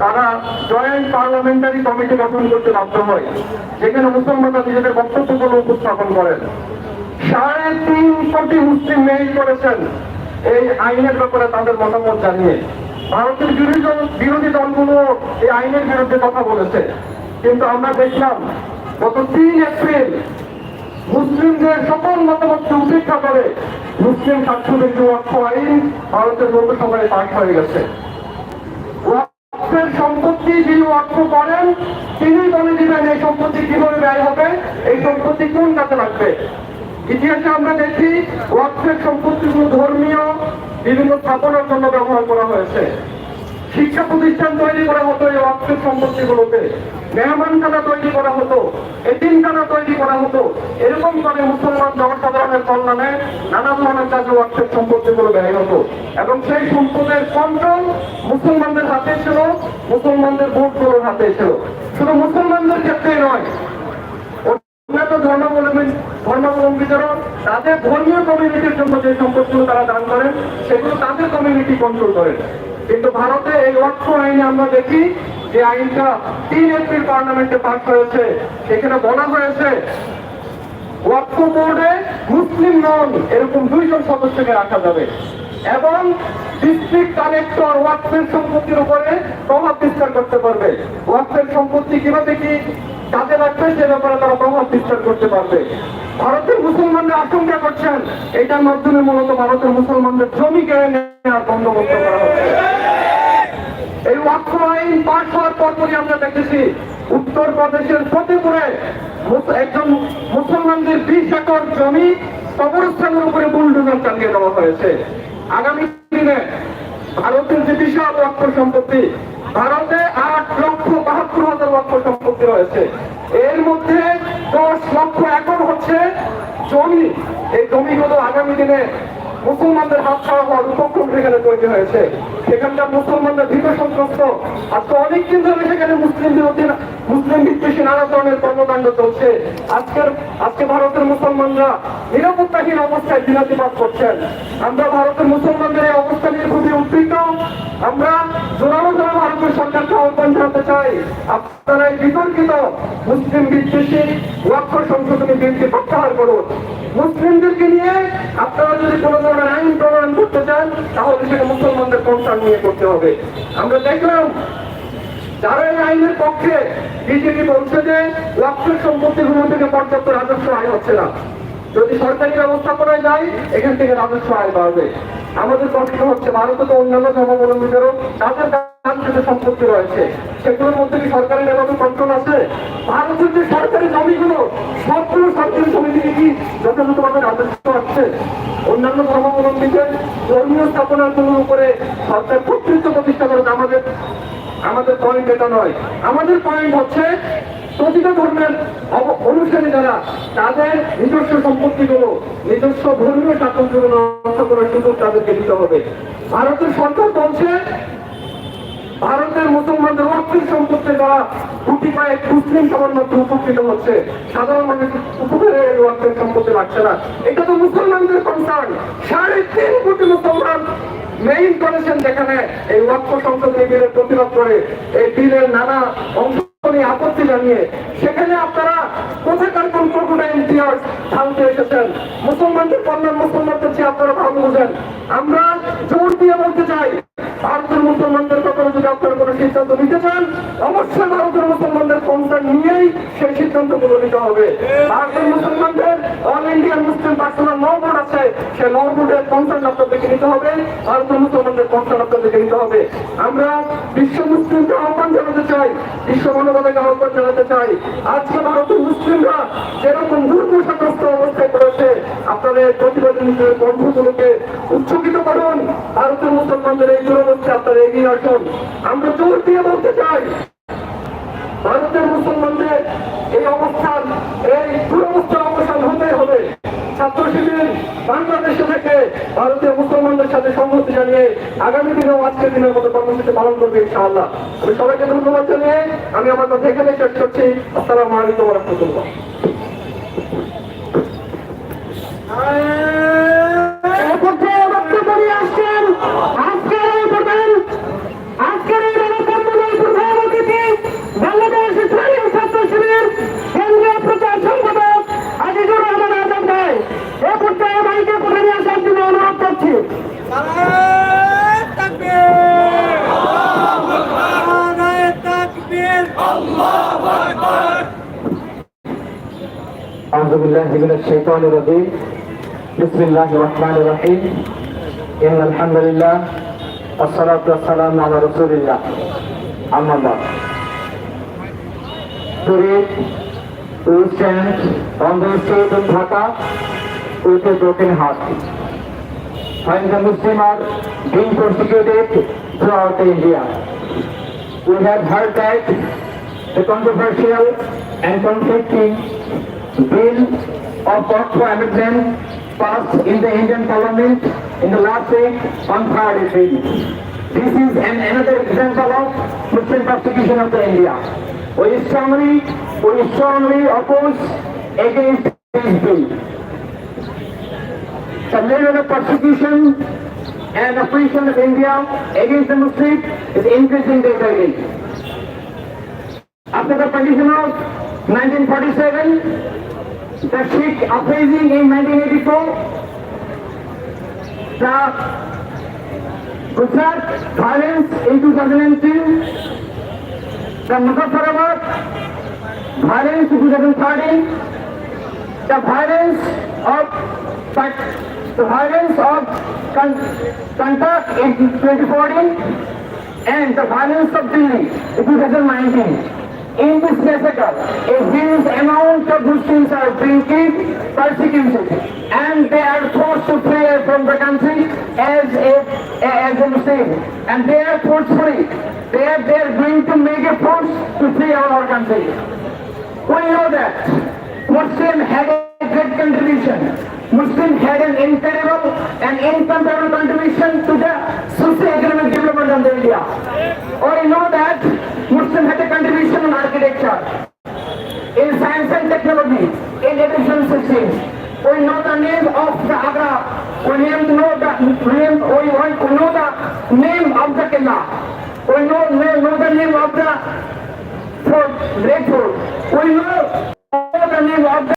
তারা joint parliamentary committee গঠন করতে বাধ্য হয়, যেখানে মুসলমানরা নিজেদের বক্তব্যগুলো উপস্থাপন করেন। সাড়ে তিন কোটি মুসলিম মেইল করেছেন এই আইনের ব্যাপারে তাদের মতামত জানিয়ে। ভারতের বিরোধী বিরোধী দলগুলো এই আইনের বিরুদ্ধে কথা বলেছে। কিন্তু আমরা দেখলাম, গত তিন এপ্রিল মুসলিমদের সকল মতামতকে উপেক্ষা করে মুসলিম অর্থ আইন ভারতের লোকসভায় পাশ হয়ে গেছে। ওয়াকফের সম্পত্তি যিনি অর্থ করেন, তিনি বলে দিবেন এই সম্পত্তি কীভাবে ব্যয় হবে, এই সম্পত্তি কোন কাজে লাগবে? ইতিহাসে আমরা দেখি, অর্থের সম্পত্তিগুলো ধর্মীয় বিভিন্ন স্থাপনার জন্য ব্যবহার করা হয়েছে। শিক্ষা প্রতিষ্ঠান তৈরি করা হতো, এই ওয়াকফের সম্পত্তিগুলোতে মেহমানখানা তৈরি করা হতো এতিমখানা তৈরি করা হতো। এরকম করে মুসলমান জনসাধারণের কল্যাণে নানা ধরনের কাজে ওয়াকফের সম্পত্তিগুলো ব্যয় হতো। এবং সেই সম্পদের কন্ট্রোল মুসলমানদের হাতে ছিল, মুসলমানদের ভোটগুলোর হাতে ছিল। শুধু মুসলমানদের ক্ষেত্রেই নয়, অন্যান্য ধর্মাবলম্বী, ধর্মাবলম্বীদেরও তাদের ধর্মীয় কমিউনিটির জন্য যে সম্পদগুলো তারা দান করেন, সেগুলো তাদের কমিউনিটি কন্ট্রোল করেন। কিন্তু ভারতে এই অর্থ আইনে আমরা দেখি যে আইনটা তিন এপ্রিল পার্লামেন্টে পাস হয়েছে। সেখানে বলা হয়েছে, ওয়াক্ফ বোর্ডে মুসলিম নন, এরকম দুইজন সদস্যকে রাখা যাবে। এবং ডিস্ট্রিক্ট কালেক্টর ওয়াক্ফের সম্পত্তির উপরে প্রভাব বিস্তার করতে পারবে। ওয়াক্ফের সম্পত্তি কীভাবে কি কাজে লাগবে, সে ব্যাপারে তারা প্রভাব বিস্তার করতে পারবে। ভারতের মুসলমানরা আশঙ্কা করছেন, এটার মাধ্যমে মূলত ভারতের মুসলমানদের জমি কেড়ে নেওয়ার বন্দোবস্ত করা হচ্ছে। এই ওয়াক্ফ আইন পাশ হওয়ার পরপরই আমরা দেখেছি উত্তর প্রদেশের ফতেপুরে একজন মুসলমানদের বিশ একর জমি কবরস্থানের উপরে বুলডোজার চালিয়ে দেওয়া হয়েছে। আগামী দিনে ভারতের যে বিশাল লক্ষ সম্পত্তি, ভারতে আট লক্ষ বাহাত্তর হাজার লক্ষ সম্পত্তি রয়েছে। এর মধ্যে দশ লক্ষ একর হচ্ছে জমি। এই জমিগুলো আগামী দিনে মুসলমানদের হাত ছাড়া হওয়ার উপক্রম সেখানে তৈরি হয়েছে। সেখানকার মুসলমানরা ভীত সন্ত্রস্ত। আজকে অনেকদিন ধরে সেখানে মুসলিম বিরোধী মুসলিম বিদ্বেষী নানা ধরনের কর্মকাণ্ড চলছে। আজকের আজকে ভারতের মুসলমানরা নিরাপত্তাহীন অবস্থায় দিনাতিপাত করছেন। আমরা ভারতের মুসলমানদের এই অবস্থা নিয়ে খুবই উদ্বিগ্ন। আমরা জোরালো জোরা ভারতের সরকারকে আহ্বান জানাতে চাই। আপনারা এই বিতর্কিত মুসলিম বিদ্বেষী লক্ষ্য সংশোধনী বিলটি প্রত্যাহার করুন। মুসলিমদেরকে নিয়ে আপনারা যদি কোনো ধরনের আইন প্রণয়ন করতে চান, তাহলে সেটা মুসলমানদের কনসার্ন নিয়ে করতে হবে। আমরা দেখলাম, যারা এই আইনের পক্ষে বিজেপি বলছে যে লক্ষ্যের সম্পত্তিগুলো থেকে পর্যাপ্ত রাজস্ব আয় হচ্ছে না। যদি সরকারি ব্যবস্থাপনায় যায় এখান থেকে রাজস্ব আয় বাড়বে। আমাদের প্রশ্ন হচ্ছে ভারতে তো অন্যান্য ধর্মাবলম্বীদেরও তাদের সম্পত্তি রয়েছে, সেগুলোর মধ্যে কি সরকারের এভাবে কন্ট্রোল আছে? ভারতের যে সরকারি জমিগুলো, সবগুলো সরকারি জমি থেকে কি যথাযথভাবে রাজস্ব আসছে? অন্যান্য ধর্মাবলম্বীদের ধর্মীয় স্থাপনাগুলোর উপরে সরকার কর্তৃত্ব প্রতিষ্ঠা করেছে আমাদের। আমাদের পয়েন্ট এটা নয়। আমাদের পয়েন্ট হচ্ছে প্রতিটা ধর্মের অনুসারী যারা, তাদের নিজস্ব সম্পত্তিগুলো, নিজস্ব ধর্মীয় স্বাতন্ত্র্যগুলো নষ্ট করার সুযোগ তাদেরকে দিতে হবে। ভারতের সরকার বলছে, ভারতের মুসলমানদের অর্থের সম্পত্তি দ্বারা কোটি কয়েক মুসলিম সবার মধ্যে উপকৃত হচ্ছে, সাধারণ মানুষ উপকারে এই অর্থের সম্পত্তি লাগছে না। এটা তো মুসলমানদের কনসার্ন সাড়ে তিন কোটি মুসলমান মেইন করেছেন যেখানে এই ওয়াক্ফ সংশোধনী বিলের প্রতিবাদ করে এই বিলের নানা অংশ আপত্তি জানিয়ে সেখানে আপনারা কোথাকার কোন এসেছেন? মুসলমানদের কল্যাণ মুসলমানদের চেয়ে আপনারা ভালো বুঝেন। আমরা জোর দিয়ে বলতে চাই, ভারতের মুসলমানদের কথা যদি আপনারা কোনো সিদ্ধান্ত নিতে চান, অবশ্যই ভারতের মুসলমানদের কনসার্ন নিয়েই সেই সিদ্ধান্তগুলো নিতে হবে। ভারতের মুসলমানদের all Indian Muslim personal law board আছে, সেই ল বোর্ডের কনসার্ন আপনাদেরকে নিতে হবে, ভারতের মুসলমানদের কনসার্ন আপনাদেরকে নিতে হবে। আমরা বিশ্ব মুসলিমকে আহ্বান জানাতে চাই, বিশ্ব মানবতাকে আহ্বান জানাতে চাই। আজকে ভারতের মুসলিমরা যেরকম দুর্দশাগ্রস্ত অবস্থায় পড়েছে, আপনাদের প্রতিবাদী বন্ধুগুলোকে উচ্চকিত করুন। ভারতের মুসলমানদের এই দুরবস্থা আপনারা এগিয়ে আসুন। আমরা জোর দিয়ে বলতে চাই মুসলমানদের এই অবস্থান এই দুরবস্থার অবসান হতে হবে। ছাত্র শিবির বাংলাদেশে থেকে ভারতীয় মুসলমানদের সাথে সংহতি জানিয়ে আগামী দিনেও আজকের দিনের মতো কর্মসূচি পালন করবে ইনশাআল্লাহ। আমি সবাইকে ধন্যবাদ জানিয়ে আমি আমার কথা এখানে শেষ করছি। আসসালামু আলাইকুম রহমতুল্লাহ। আসছেন আজকের এই প্রধান আজকের এই গণকর্মী بالله من الشيطان الرجيم بسم الله الرحمن الرحيم إن الحمد لله والصلاة والسلام على رسول الله أما بعد Today we stand on the street in Dhaka with a broken heart. When the Muslims are being persecuted throughout India, we have heard that the controversial and conflicting bill of Wakf Amendment passed in the Indian Parliament in the last week on 3rd April. This is an another example of Muslim persecution of the India. We strongly, we strongly oppose against this bill. The level of persecution and oppression of India against the Muslims is increasing day by day. After the partition of 1947, the Sikh uprising in 1984, the Gujarat violence in 2002, the Muzaffarabad violence in 2013, the violence of the violence of Kan- Kantak in 2014, and the violence of Delhi in 2019. In this massacre, a huge amount of Muslims are being persecuted, and they are forced to flee from the country as a as a Muslim, and they are forcefully. They are they are going to make a force to flee our country. We know that Muslim had a great contribution. Muslim had an incredible and incomparable We know the name of the Agra. We know the name. We to know the name of the Killa. We know, we know the name of the for fort, We know